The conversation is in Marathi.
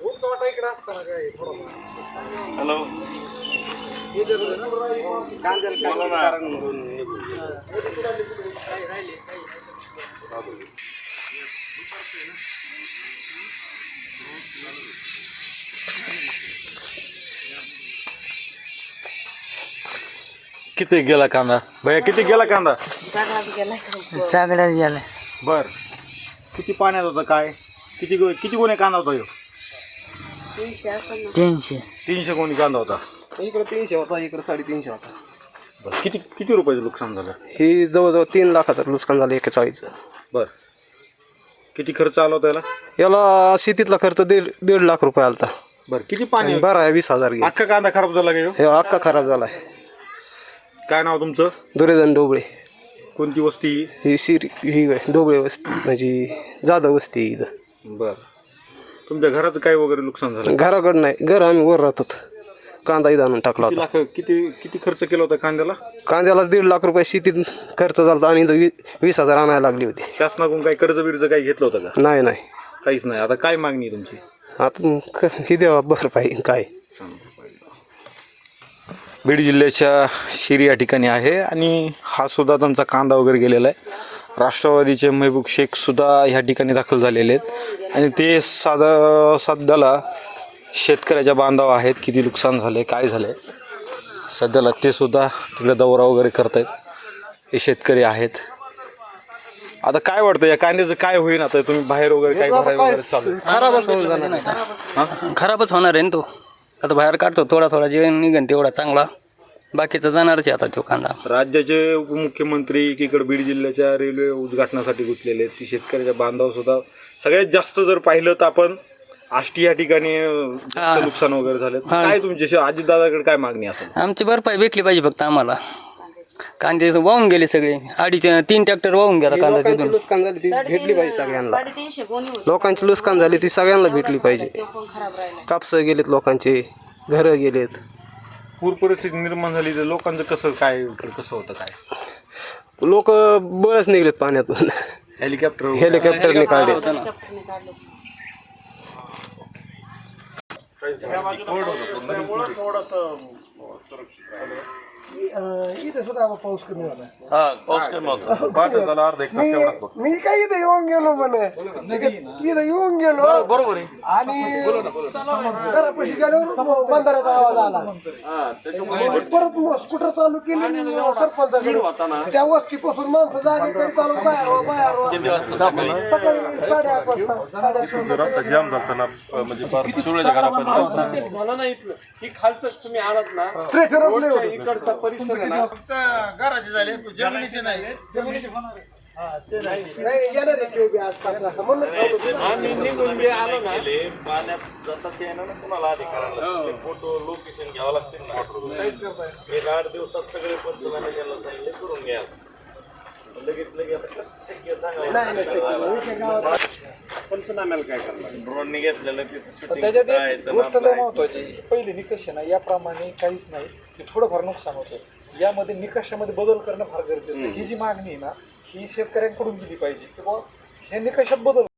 उंच वाटा इकडे असताना काय हॅलो किती गेला कांदा? भैया किती गेला कांदा? सगळ्याच गेलं. बर. किती पाण्यात होता काय? किती गो- किती गुन्हे कांदा होता ह्यो? तीनशे तीनशे. गुन्हे कांदा होता. इकडे तीनशे होता इकडे साडेतीनशे होता. बरं किती किती रुपयाचं नुकसान झालं? ही जवळजवळ तीन लाखाचं नुकसान झालं एकेचाळीसचं बर. किती खर्च आला होता याला? याला शेतीतला खर्च दीड दीड लाख रुपये आलता. बर किती पाणी आणि बरं आहे वीस हजार गेले. अख्खा कांदा खराब झाला का ह्यो? हे अख्खा खराब झालाय. काय नाव तुमचं? दुर्योधन डोबळे कोणती वस्ती? ही शिरी ही डोबळे वस्ती म्हणजे जाधव वस्ती आहे इथं. बर. तुमच्या घराचं काय वगैरे नुकसान झालं? घराकडं नाही घर आम्ही वर राहतो कांदा इथं आणून टाकला किती होता. लाख किती किती खर्च केला होता कांद्याला? कांद्याला दीड लाख रुपये शेतीत खर्च झाला होता. आणि इथं वी- वीस हजार आणायला लागली होती. शासनाकडून काही कर्ज बिर्ज काही घेतलं होतं का? नाही नाही. काहीच नाही. आता काय मागणी आहे तुमची? आता मग ही देवा बरं पाहिजे काय बीड जिल्ह्याच्या शिरी या ठिकाणी आहे आणि हा सुद्धा त्यांचा कांदा वगैरे गेलेला आहे. राष्ट्रवादीचे महबूब शेख सुद्धा ह्या ठिकाणी दाखल झालेले आहेत. आणि ते साधा सध्याला शेतकऱ्याच्या बांधव आहेत किती नुकसान झाले काय झाले सध्याला ते सुद्धा तिकडे दौरा वगैरे करतायत. हे शेतकरी आहेत. आता काय वाटतं या कांद्याचं काय होईल आता? तुम्ही बाहेर वगैरे काय भराय वगैरे चालू आहे? खराबच होऊन जाणार खराबच होणार आहे ना तो? आता बाहेर काढतो थोडा थोडा जे निघन तेवढा चांगला. बाकीचा जाणारच आहे आता तो कांदा. राज्याचे उपमुख्यमंत्री एकीकडे बीड जिल्ह्याच्या रेल्वे उद्घाटनासाठी गुंतलेले आहेत. ती शेतकऱ्याच्या बांधव सुद्धा सगळ्यात जास्त जर पाहिलं तर आपण आष्टी या ठिकाणी. नुकसान वगैरे झालं. काय तुमची अजितदादाकडे काय मागणी असेल आमची भरपाई भेटली पाहिजे फक्त आम्हाला. कांदे वाहून गेले सगळे. अडीच तीन ट्रॅक्टर वाहून गेला कांदा लोकांची तिथून. नुकसान झाली ती भेटली पाहिजे सगळ्यांना. साडेतीनशे होते? लोकांची नुकसान झाली ती सगळ्यांना भेटली पाहिजे. ते पण खराब राहिला कापसं गेलेत लोकांचे घरं गेलेत. पूर परिस्थिती निर्माण झाली तर लोकांचं कसं काय कसं होतं काय? लोक बळच निघलेत पाण्यातून. हेलिकॉप्टर हेलिकॉप्टरने काढले हेलिकॉप्टरने काढले मी काय इथं येऊन गेलो म्हणे इथं येऊन गेलो बरोबर आणि घरापाशी गेलो बंधाऱ्याचा आवाज आला परत मग स्कूटर चालू केली सरपंच त्या वस्तीपासून माणसं झाली तरी चालू बाहेर वा, बाहेर वा. सकाळी साडेआठ वाजता साडेआठ वाजता जाम ना म्हणजे फार सुरळीच्या घरापर्यंत झालं नाही इथलं ही खालचं तुम्ही आणत ना रोडच्या होतं. इकडचा परिसर आहे ना. नाही. येणार आहे. ते बी आज पाच वाजता म्हणून थांबलो. आम्ही निघून जे आलो ना. पाण्यात जाताच येणार ना कुणाला अधिकाराला फोटो लोकेशन घ्यावं लागतील ना. एक आठ दिवसात सगळे पंचनामे त्यांना सांगितले करून घ्या. लगेच लगेच आता कसं शक्य सांगा पंचनाम्याला काय करणार? ड्रोनने घेतलेलं तिथे शूटिंग त्याच्यात एक करायचं गोष्ट ना लय आपलं महत्वाची पहिली निकष आहे ना याप्रमाणे काहीच नाही. की थोडंफार नुकसान होतं. यामध्ये निकषामध्ये बदल करणं फार गरजेचं आहे. ही जी मागणी आहे ना ही शेतकऱ्यांकडून केली पाहिजे. की बुवा हे निकषात बदल